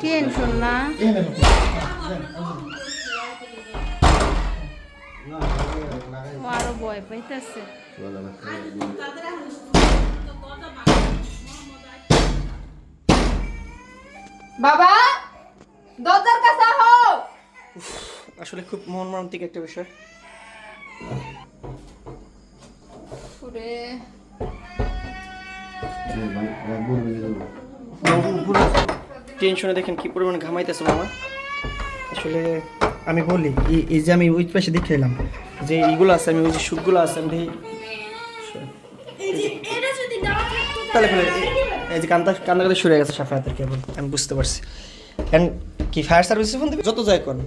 Tension না ও আরও ভয় পাইতেছে বাবা দরজার কাছে আসলে খুব মন মর্মান্তিক একটা বিষয় পুরে টেনশনে দেখেন কি পরিমাণে ঘামাইতেছে মামা আসলে আমি বলি এই- এই যে আমি ওই পাশে দেখে এলাম যে এইগুলো আছে আমি ওই যে সুখগুলো আছে আমি দেখি তাহলে ফেলে এই যে কান্দা কান্দা কান্দা শুরু হয়ে গেছে সাফায়াতের কেবল আমি বুঝতে পারছি। এখন কি ফায়ার সার্ভিসে ফোন দিবি যত যায় কোন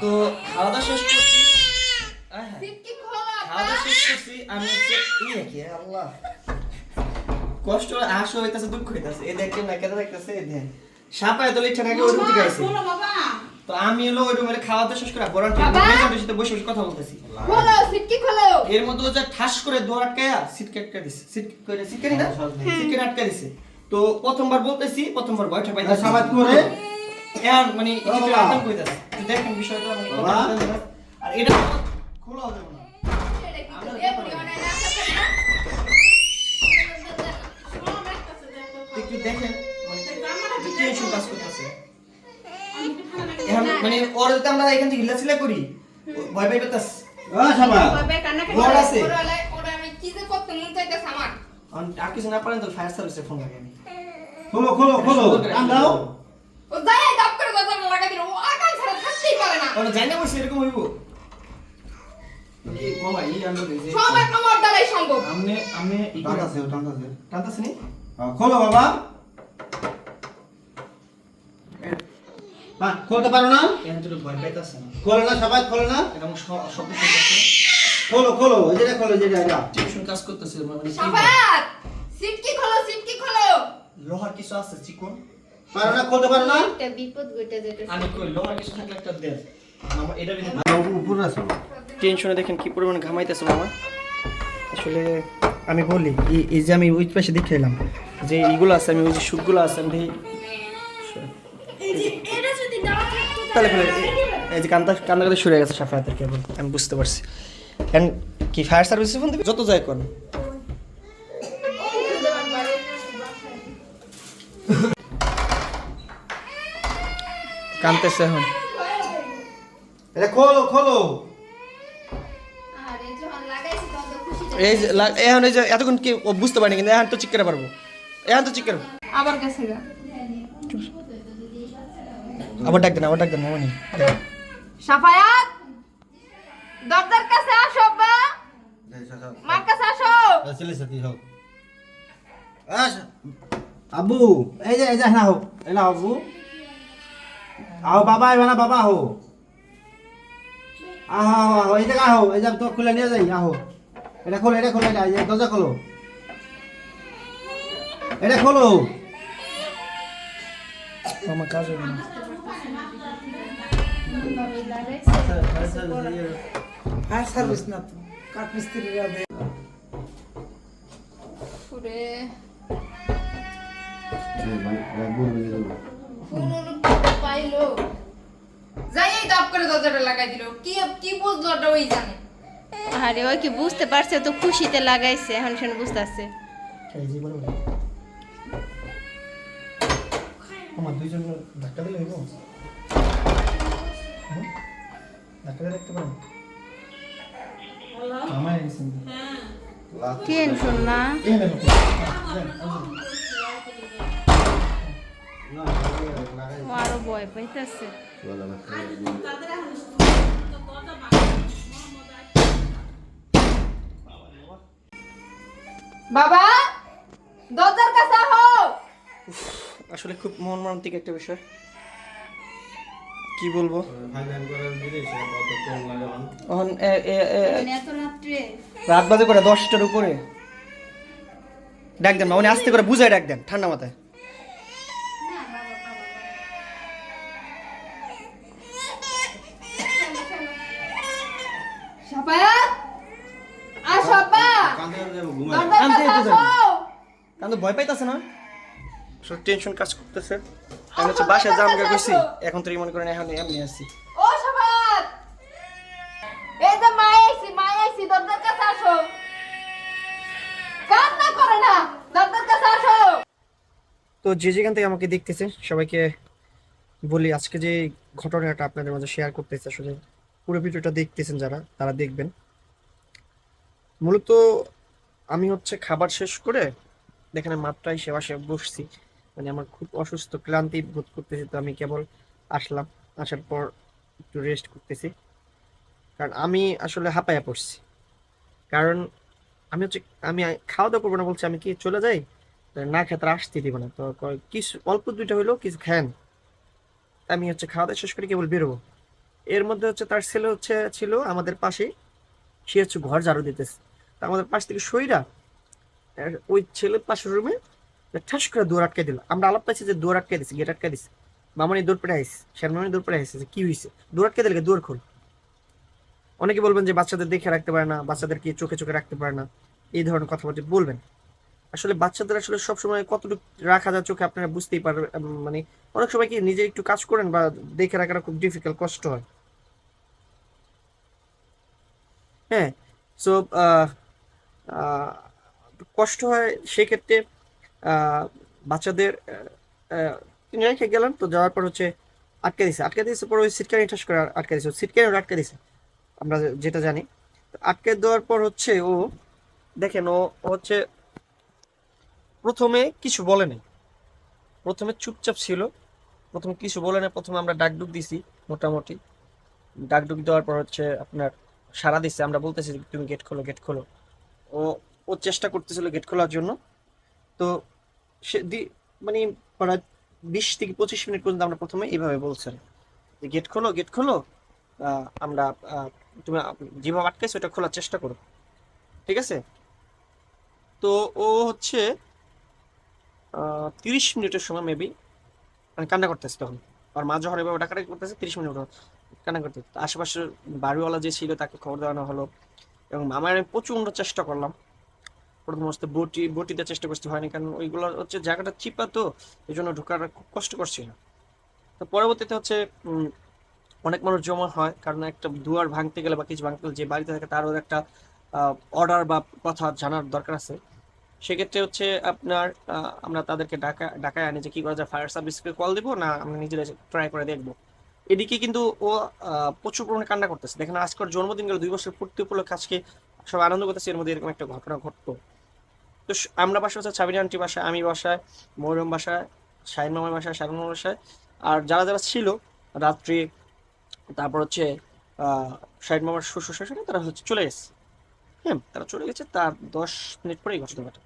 তো খাওয়া দাওয়া শেষ করছি আয় হায়। সিটকি করছি আমি হচ্ছে ইয়ে কি আল্লাহ। কষ্ট আশা হইতাছে দুঃখ হইতাছে। এই দেখেন না কেটে দেখতেছে এই দেখেন। সাপায় তো লিখছে নাকি ওই তো আমি হলো ওই রুমে খাওয়া দাওয়া শেষ করে বরান বাবা! সাথে বসে বসে কথা বলতেছি। খোলো সিটকি খোলো। এর মধ্যে ও যা ঠাস করে দৌড় আটকায়া সিট আটকা দিছে। সিট করে না? সিট কেটে আটকা দিছে। তো প্রথমবার বলতেছি প্রথমবার ভয়টা পাইতাছি। সাবাত করে। এখন মানে বাবা! আতঙ্ক হইতাছে। দেখেন বিষয়টা মানে আর এটা খোলা হবে না এ বুড়ি মানে না থাকে না একটু দেখেন মানে টেনশন কাজ করতেছে এখন মানে আমরা এখান থেকে হিলাচিলা করি। ও ভয় পাই পেতাস ও মন আর কিছু না পারেন তো ফায়ার সার্ভিসে ফোন লাগে আমি। খোলো খোলো খোলো। কান দাও। ও যাই দাপ করে দরজা লাগাই দিল। ও আকাম ছাড়া থাকতেই পারে না। ওরা জানি না বসে এরকম হইব। সব এক আমার দ্বারাই সম্ভব। আমনে আমনে টানতাছে টানতাছে টানতাছে নি? খোলো বাবা। হ্যাঁ খুলতে পারো না? এখন তো ভয় পাইতাছে না। খোলো না সবাই খোলো না? এরকম শব্দ শুনতেছে খোলো খোলো এই যেটা খোলো যেটা এটা টেনশন কাজ করতেছে মানে সাফাত সিটকি খোলো সিটকি খোলো! লোহার কিছু আছে চিকন? পারো না খুলতে পারো না? একটা বিপদ ঘটে যেতে আমি কই লোহার কিছু থাকলে একটা দেন। আমার এটা উপরে টেনশনে দেখেন কি পরিমাণে ঘামাইতেছে মামা। আসলে আমি বলি এই- এই যে আমি ওই পাশে দেখে এলাম যে এইগুলো আছে আমি ওই যে সুখগুলো আছে আমি দেখি তাহলে ফেলে এই যে কান্দা কান্দা কান্দা শুরু হয়ে গেছে সাফায়াতের কেবল। আমি বুঝতে পারছি। এখন কি ফায়ার সার্ভিসে ফোন দিবি? যত যায় কোন কানতেছে এখন। এটা খোলো খোলো। আরে যখন লাগাইছি তখন তো খুশি এই এখন এই যে এতক্ষণ কি বুঝতে পারিনি কিন্তু এখন তো চিক করে পারব এখন তো চিক করে আবার গেছে গা। আবার ডাক দেন আবার ডাক দেন মামা নেই সাফায়াত! দরজার কাছে আসো বা মার কাছে আসো। ছেলে সাথে হোক আবু এই যে এই যে না হোক এই না আবু আও বাবা এবার না বাবা হো আহো আহো আহো এই জায়গা আহো। এই যে তো খুলে নিয়ে যাই আহো। এটা খোলো এটা খোলো এটা দরজা খোলো। এটা খোলো। মামা কাজ হবে না। পুরে পাইলো যাই এই দাপ করে দরজাটা লাগাই দিল কি কি বুঝলো ওটা ওই জানে আরে, ওই কি বুঝতে পারছে তো খুশিতে লাগাইছে। এখন শুনে, বুঝতেছে। এই যে বলো আমার দুইজন ধাক্কা দিলে দেখতে পারেন। আমার এনেছেন। টেনশন না ও আরও ভয় পাইতেছে। বাবা দরজার কাছে হও আসলে খুব মন মর্মান্তিক একটা বিষয়। কি বলব? রাত বাজে করে দশটার উপরে। ডাক দেন না উনি আস্তে করে বুঝাই ডাক দেন ঠান্ডা মাথায়। ভয় পাইতাছে না? টেনশন কাজ করতেছে। আমি হচ্ছে বাসায় যাম গা কইছি এখন তো মনে করেন এখন এমনি আছি। ও সবাত! এই যে মা আইছি মা আইছি দরজার কাছে আসো। কান্না করে না দরজার কাছে আসো। তো যে যেখান থেকে আমাকে দেখতেছে সবাইকে বলি আজকে যে ঘটনাটা আপনাদের মাঝে শেয়ার করতেছে আসলে পুরো ভিডিওটা দেখতেছেন যারা তারা দেখবেন। মূলত আমি হচ্ছে খাবার শেষ করে এখানে মাত্রায় সেবা সে বসছি। মানে আমার খুব অসুস্থ, ক্লান্তি বোধ করতেছি, তো আমি কেবল আসলাম, আসার পর একটু রেস্ট করতেছি। কারণ আমি আসলে হাঁপায়া পড়ছি। কারণ আমি হচ্ছে, আমি খাওয়া দাওয়া করব না বলছি, আমি কি চলে যাই? না খেতে আসতে দিব না। তো কিছু, অল্প দুইটা হইল কিছু খান আমি হচ্ছে খাওয়া দাওয়া শেষ করে কেবল বেরোবো। এর মধ্যে হচ্ছে তার ছেলে হচ্ছে, ছিল আমাদের পাশে, সে হচ্ছে ঘর ঝাড়ু দিতেছে। তা আমাদের পাশ থেকে সইরা ওই ছেলের পাশের রুমে ঠাস করে দৌড় আটকে দিল। আমরা আলাপ পাইছি যে দৌড় আটকে দিছে গেট আটকে দিছে। মামনি দৌড় পড়ে আইস শ্যামানি দৌড় পড়ে আইসে কি হয়েছে দৌড় আটকে দিলে দৌড় খোল। অনেকে বলবেন যে বাচ্চাদের দেখে রাখতে পারে না বাচ্চাদেরকে চোখে চোখে রাখতে পারে না, এই ধরনের কথাবার্তা বলবেন। আসলে বাচ্চাদের আসলে সবসময় কতটুকু রাখা যায় চোখে আপনারা বুঝতেই পারবেন মানে অনেক সময় কি নিজে একটু কাজ করেন বা দেখে রাখাটা খুব ডিফিকাল্ট কষ্ট হয়। হ্যাঁ সো কষ্ট হয় সেক্ষেত্রে বাচ্চাদের তিনি রেখে গেলেন, তো যাওয়ার পর হচ্ছে আটকে দিছে। আটকে দিয়েছে পর ওই সিটকানি ঠাস করে আটকে দিয়েছে সিটকানি আটকে দিছে। আমরা যেটা জানি। আটকে দেওয়ার পর হচ্ছে ও, দেখেন ও হচ্ছে প্রথমে কিছু বলে নাই। প্রথমে চুপচাপ ছিল। প্রথমে কিছু বলে নাই। প্রথমে আমরা ডাকডুক দিছি, মোটামুটি। ডাকডুক দেওয়ার পর হচ্ছে আপনার সারা দিচ্ছে আমরা বলতেছি তুমি গেট খোলো গেট খোলো। ও ও চেষ্টা করতেছিল গেট খোলার জন্য। তো সে মানে প্রায় বিশ থেকে পঁচিশ মিনিট পর্যন্ত আমরা প্রথমে এইভাবে বলছেন। যে গেট খোলো গেট খোলো আমরা তুমি যেভাবে আটকেছো ওটা খোলার চেষ্টা করো। ঠিক আছে? তো ও হচ্ছে তিরিশ মিনিটের সময় মেবি মানে কান্না করতেছে তখন। আর মা যখন এভাবে ডাকাডাকি করতেছে, তিরিশ মিনিট কান্না করতে আশেপাশের বাড়িওয়ালা যে ছিল তাকে খবর দেওয়ানো হলো। এবং আমার আমি প্রচণ্ড চেষ্টা করলাম। প্রথম অবস্থা বটি দেওয়ার চেষ্টা করতে হয়নি, কারণ ওইগুলো হচ্ছে জায়গাটা চিপা তো, এই জন্য ঢোকার খুব কষ্ট করছিল তো পরবর্তীতে হচ্ছে অনেক মানুষ জমা হয়, কারণ একটা দুয়ার ভাঙতে গেলে বা কিছু ভাঙতে গেলে যে বাড়িতে থাকে তারও একটা অর্ডার বা কথা জানার দরকার আছে। সেক্ষেত্রে হচ্ছে আপনার আমরা তাদেরকে ডাকা, ডাকায় আনি যে কি করা যায় ফায়ার সার্ভিসকে কল দেবো না আমরা নিজেরা ট্রাই করে দেখব। এদিকে কিন্তু ও প্রচুর পরিমাণে কান্না করতেছে। দেখেন আজকের জন্মদিন গেল, দুই বছর পূর্তি উপলক্ষে আজকে সব আনন্দ করতেছে, এর মধ্যে এরকম একটা ঘটনা ঘটতো তো আমরা বাসা হচ্ছে ছাবিনী আন্টি বাসায়, আমি বাসায় মৌরম বাসায়, শাহিন মামার বাসায় শাহিন মামার বাসায়। আর যারা যারা ছিল রাত্রি, তারপর হচ্ছে শাহিন মামার শ্বশুর শাশুড়ি, তারা হচ্ছে চলে গেছে। হ্যাঁ তারা চলে গেছে, তার দশ মিনিট পরেই ঘটনা ঘটে।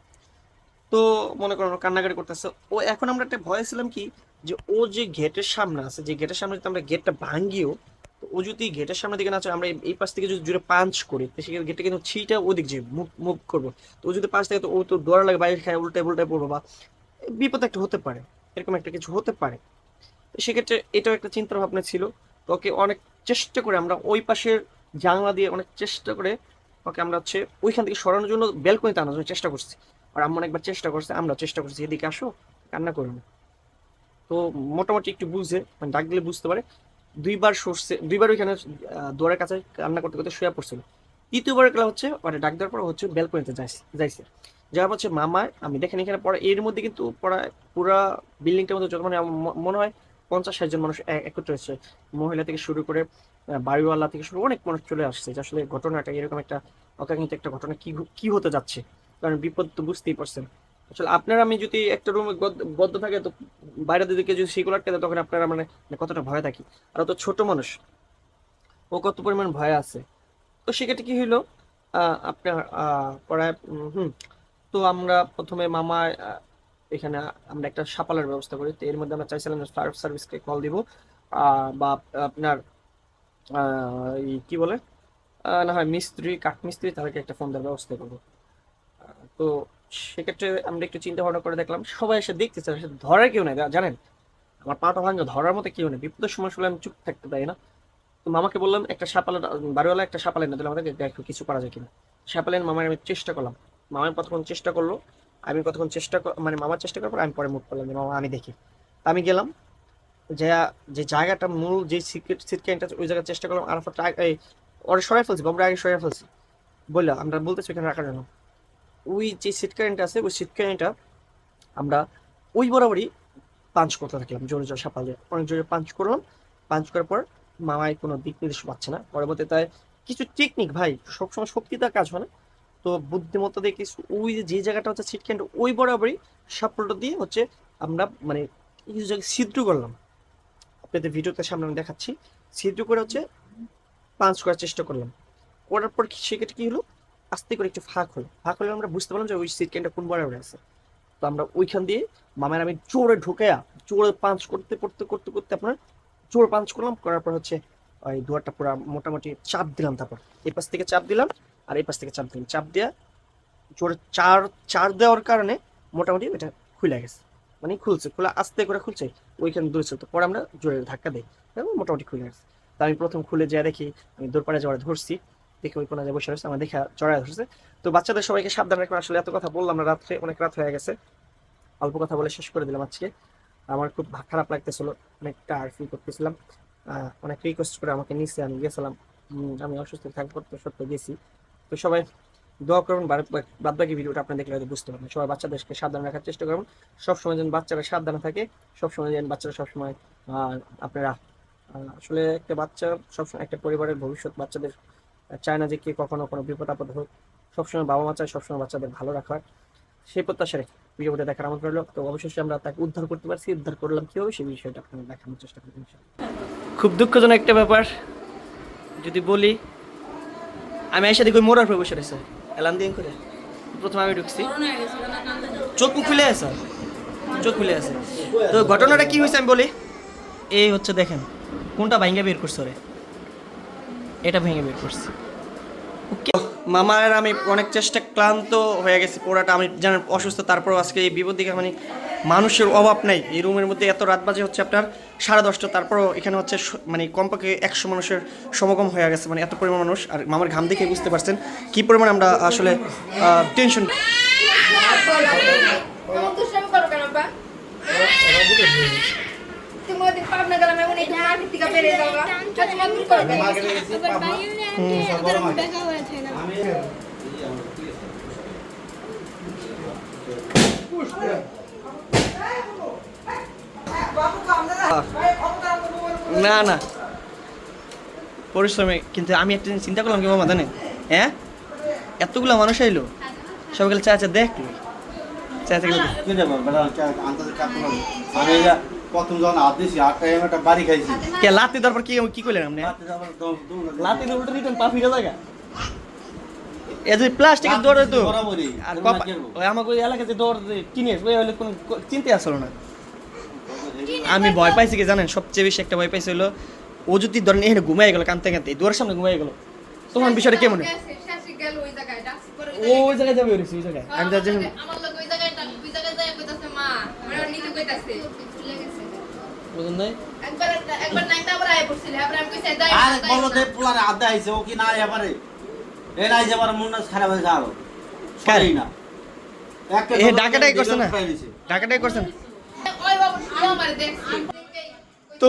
তো মনে করো কান্নাকাটি করতেছে। ও এখন আমরা একটা ভয় ছিলাম কি, যে ও যে গেটের সামনে আছে, যে গেটের সামনে যদি আমরা গেটটা ভাঙ্গিও ও যদি গেটের সামনে দিকে না চলে, আমরা এই- পাশ থেকে যদি জুড়ে পাঞ্চ করি সেক্ষেত্রে গেটটা কিন্তু ছিটা ওদিক যে মুভ মুভ করব। তো ও যদি পাশ থেকে, তো ও তো দৌড়া লাগে বাইরে খায় উল্টায় উল্টায় পড়ব বা বিপদ একটা হতে পারে, এরকম একটা কিছু হতে পারে। তো সেক্ষেত্রে এটাও একটা চিন্তা ভাবনা ছিল। ওকে অনেক চেষ্টা করে আমরা ওই পাশের জানলা দিয়ে অনেক চেষ্টা করে ওকে আমরা হচ্ছে ওইখান থেকে সরানোর জন্য বেলকনিতে আনার জন্য চেষ্টা করছি। আর আম্মা একবার চেষ্টা করছে, আমরা চেষ্টা করছি, এদিকে আসো, কান্না করো না। তো মোটামুটি একটু বুঝে মানে ডাক দিলে বুঝতে পারে। দুইবার সরছে দুইবার ওইখানে দুয়ারের কাছে কান্না করতে করতে শুয়ে পড়ছিল। তৃতীয়বার খেলা হচ্ছে মানে ডাক দেওয়ার পর হচ্ছে বেলকনিতে যাইছে যাওয়ার হচ্ছে মামা, আমি দেখেন এখানে পড়া এর মধ্যে কিন্তু পড়া পুরা বিল্ডিংটার মধ্যে যত মানে মনে হয় পঞ্চাশ, ষাট জন মানুষ একত্র হচ্ছে মহিলা থেকে শুরু করে বাড়িওয়ালা থেকে শুরু অনেক মানুষ চলে আসছে, যে আসলে ঘটনাটা এরকম একটা অকাঙ্ক্ষিত একটা ঘটনা কি কি হতে যাচ্ছে? কারণ বিপদ তো বুঝতেই পারছেন। আসলে আপনার আমি যদি একটা রুমে বদ্ধ থাকে তো বাইরে দিকে যদি সেগুলো দেয় তখন আপনারা মানে মানে কতটা ভয় থাকি। আর তো ছোট মানুষ। ও কত পরিমাণ ভয় আছে। তো সেক্ষেত্রে কি হইল? আপনার পড়ায় হুম। তো আমরা প্রথমে মামা এখানে আমরা একটা সাপালের ব্যবস্থা করি। তো এর মধ্যে আমরা চাইছিলাম ফায়ার সার্ভিসকে কল দিব। বা আপনার কি বলে? না হয় মিস্ত্রি কাঠ মিস্ত্রি তাদেরকে একটা ফোন দেওয়ার ব্যবস্থা করব। তো সেক্ষেত্রে আমরা একটু চিন্তা ভাবনা করে দেখলাম, সবাই এসে দেখতেছে ধরার কেউ নেই। জানেন, আমার পাটা ভাঙা, ধরার মতো কেউ নেই। বিপদের সময় আসলে আমি চুপ থাকতে পারি না। তো মামাকে বললাম, একটা সাপালের বাড়িওয়ালা একটা সাপালের না দিলে আমাদেরকে দেখো কিছু করা যায় কিনা। সাপালের মামার আমি চেষ্টা করলাম। মামার কতক্ষণ চেষ্টা করল, আমি কতক্ষণ চেষ্টা মানে মামার চেষ্টা করার পর আমি পরে মুখ করলাম যে, মামা, আমি দেখি। আমি গেলাম, যে যে জায়গাটা মূল যে সিক্রেট সিটকেনটা ওই জায়গায় চেষ্টা করলাম আরাফাত ওরা সরাই ফেলছি বাবুরা আগে সরাই ফেলছি। বললাম আমরা বলতেছি ওখানে রাখার জন্য। ওই যে সিট কারেন্টটা আছে, ওই সিট কারেন্টটা আমরা ওই বরাবরই পাঞ্চ করতে থাকলাম, জোরে জোরে দিয়ে। অনেক জোরে পাঞ্চ করলাম। পাঞ্চ করার পর মামায় কোনো দিক নির্দেশ পাচ্ছে না। পরবর্তীতে তাই কিছু টেকনিক ভাই, সবসময় শক্তিতে কাজ হয় না। তো বুদ্ধিমত্তা দিয়ে কিছু ওই যে জায়গাটা হচ্ছে সিট কারেন্ট ওই বরাবরই সাপোর্টটা দিয়ে হচ্ছে আমরা মানে কিছু জায়গায় ছিদ্র করলাম। আপনাদের ভিডিওতে সামনে আমি দেখাচ্ছি। ছিদ্র করে হচ্ছে পাঞ্চ করার চেষ্টা করলাম। করার পর সেক্ষেত্রে কী হলো? আস্তে করে একটু ফাঁক হলো। ফাঁক হলে আমরা বুঝতে পারলাম যে ওই সিট ক্যানটা কোন বরাবর আছে। তো আমরা ওইখান দিয়ে মামার আমি জোরে ঢুকেয়া জোরে পাঞ্চ করতে করতে করতে করতে আপনার জোরে পাঞ্চ করলাম, করার পর হচ্ছে ওই দুয়ারটা পুরো মোটামুটি চাপ দিলাম তারপর। এই পাশ থেকে চাপ দিলাম আর এই পাশ থেকে চাপ দিলাম। চাপ দেওয়া জোরে চার চার দেওয়ার কারণে মোটামুটি এটা খুলে গেছে। মানে খুলছে, খোলা আস্তে করে খুলছে, ওইখানে দূরে তো পরে আমরা জোরে ধাক্কা দিই। মোটামুটি খুলে গেছে। তা আমি প্রথম খুলে যেয়ে দেখি, আমি দূরপাড়ে যাওয়ার ধরছি। দেখে ওই কোনো জায়গায় বসে রয়েছে, আমার দেখে চড়াই ধরছে তো বাচ্চাদের সবাইকে সাবধান রাখবেন, আসলে এত কথা বললাম না, রাত্রে অনেক রাত হয়ে গেছে। অল্প কথা বলে শেষ করে দিলাম আজকে। আমার খুব খারাপ লাগতেছিল অনেকটা আর ফিল করতেছিলাম। অনেক রিকোয়েস্ট করে আমাকে নিচে আমি গেছিলাম। আমি অসুস্থ থাকতে করতে সত্যি গেছি। তো সবাই দোয়া করুন বাদ বাকি ভিডিওটা আপনার দেখলে হয়তো বুঝতে পারবেন। সবাই বাচ্চাদেরকে সাবধান রাখার চেষ্টা করুন। সবসময় যেন বাচ্চারা সাবধানে থাকে, সবসময় যেন বাচ্চারা সবসময় আপনারা আসলে একটা বাচ্চা সবসময় একটা পরিবারের ভবিষ্যৎ বাচ্চাদের চায় না যে কে কখনো কোনো বিপদ আপদ হোক, সবসময় বাবা মা চায় সবসময় বাচ্চাদের ভালো রাখার। সেই প্রত্যাশা রেখে ভিডিওটা দেখার আমন্ত্রণ রইল। তো অবশেষে আমরা তাকে উদ্ধার করতে পারছি। উদ্ধার করলাম কীভাবে সেই বিষয়টা আপনারা দেখানোর চেষ্টা করবেন খুব দুঃখজনক একটা ব্যাপার। যদি বলি, আমি এসে দেখি মোড়ার পরে বসে রয়েছে। এলান দিয়ে করে। প্রথমে আমি ঢুকছি। চোখ খুলে আছে। চোখ খুলে আছে। তো ঘটনাটা কি হয়েছে আমি বলি? এই হচ্ছে দেখেন, কোনটা ভাইঙ্গা বের করছে রে এটা ভেঙে বের করছি। ওকে মামা আর আমি অনেক চেষ্টা ক্লান্ত হয়ে গেছি পোড়াটা আমি জানেন অসুস্থ তারপর আজকে এই বিপদ দিকে মানে মানুষের অভাব নাই। এই রুমের মধ্যে এত রাত বাজে হচ্ছে আপনার সাড়ে দশটা তারপরও এখানে হচ্ছে মানে কমপক্ষে একশো মানুষের সমাগম হয়ে গেছে মানে এত পরিমাণ মানুষ। আর মামার ঘাম দেখে বুঝতে পারছেন কি পরিমাণ আমরা আসলে টেনশন আমার দুষ্টামি করো কেন বা তুমি ওদিন পাবনা গেলাম এখন করো কেন? না না পরিশ্রমে কিন্তু আমি একটা জিনিস চিন্তা করলাম কি মামা জানে হ্যাঁ এতগুলো মানুষ এলো সবাই গেলে চা চা দেখ চা চা আমি প্রথম যখন হাত আটটা এম একটা বাড়ি খাইছি। কে লাতি তারপর কি কি করলেন আপনি? লাতি দিয়ে উল্টো দিতেন পা ফিরে জায়গা। এই যে প্লাস্টিকের দৌড়ে তো আর ওই আমাকে ওই এলাকাতে যে দৌড় কিনে ওই হলে কোনো চিনতে আসলো না। আমি ভয় পাইছি কি জানেন? সবচেয়ে বেশি একটা ভয় পাইছি হলো ও যদি ধরেন এখানে ঘুমাই গেল কানতে কানতে দৌড়ের সামনে ঘুমাই গেল তোমার বিষয়টা কেমন? ও জায়গায়। ওই জায়গায় যাবে ওই জায়গায়। আমি জন্য আমার লোক ওই জায়গায় ওই জায়গায় যায় কইতাছে, মা, আমার নিতে কইতাছে। বুঝুন নাই? একবার একবার নাইতে আবার আয়া পড়ছিল, আবার আমি কইছি, যাই, আরে বলো দে পোলারে আড্ডা আইছে ও কি না এবারে এ নাই যে আমার খারাপ হয়েছে আরও কার? না। এ ডাকাটাই করছে না। পাই নিছে। ডাকাটাই ওই বাবু, তুই আমারে তো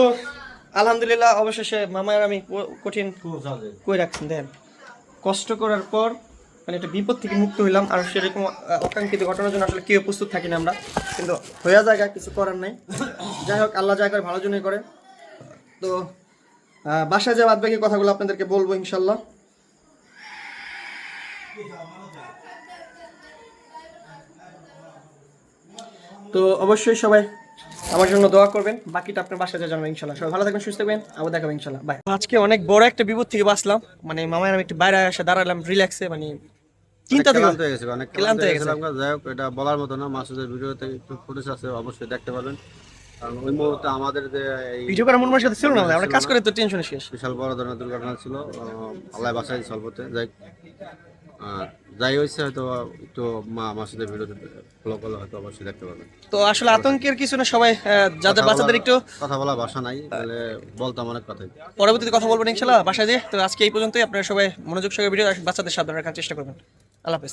আলহামদুলিল্লাহ অবশেষে মামার আমি কঠিন কই রাখছেন দেখেন কষ্ট করার পর মানে একটা বিপদ থেকে মুক্ত হইলাম আর সেরকম অকাঙ্ক্ষিত ঘটনার জন্য আসলে কেউ প্রস্তুত থাকি না আমরা। কিন্তু হয়ে জায়গা কিছু করার নাই। যাই হোক আল্লাহ যা করে ভালো জন্যই করে। তো বাসায় যে বাদ বাকি কথাগুলো আপনাদেরকে বলব ইনশাল্লাহ। তো অবশ্যই সবাই আমার জন্য দোয়া করবেন বাকিটা আপনার বাসায় যা জানাবেন ইনশাল্লাহ। সবাই ভালো থাকবেন সুস্থ থাকবেন আবার দেখাবেন ইনশাল্লাহ। বাই আজকে অনেক বড় একটা বিপদ থেকে বাঁচলাম। মানে মামার আমি একটু বাইরে এসে দাঁড়ালাম রিল্যাক্সে মানে চিন্তা থেকে ক্লান্ত হয়ে গেছে অনেক ক্লান্ত হয়ে হয়ে গেছে। যাই হোক এটা বলার মতো না মাসুদের ভিডিওতে একটু ফুটেজ আছে অবশ্যই দেখতে পাবেন কারণ ওই মুহূর্তে আমাদের যে ভিডিও করার মন মানসিকতা ছিল না আমরা কাজ করে তো টেনশনে শেষ। বিশাল বড় ধরনের দুর্ঘটনা ছিল আল্লাহ বাসায় সলভতে যাই যাই হয়েছে হয়তো একটু মা মাসুদের ভিডিওতে ফলো করলে হয়তো অবশ্যই দেখতে পাবেন তো আসলে আতঙ্কের কিছু না সবাই যাদের বাচ্চাদের একটু কথা বলা ভাষা নাই তাহলে বলতাম অনেক কথাই। পরবর্তীতে কথা বলবেন ইনশাল্লাহ বাসায় তো আজকে এই পর্যন্তই আপনারা সবাই মনোযোগ সহকারে ভিডিও বাচ্চাদের সাবধান রাখার চেষ্টা করবেন। আল্লাহ হাফেজ।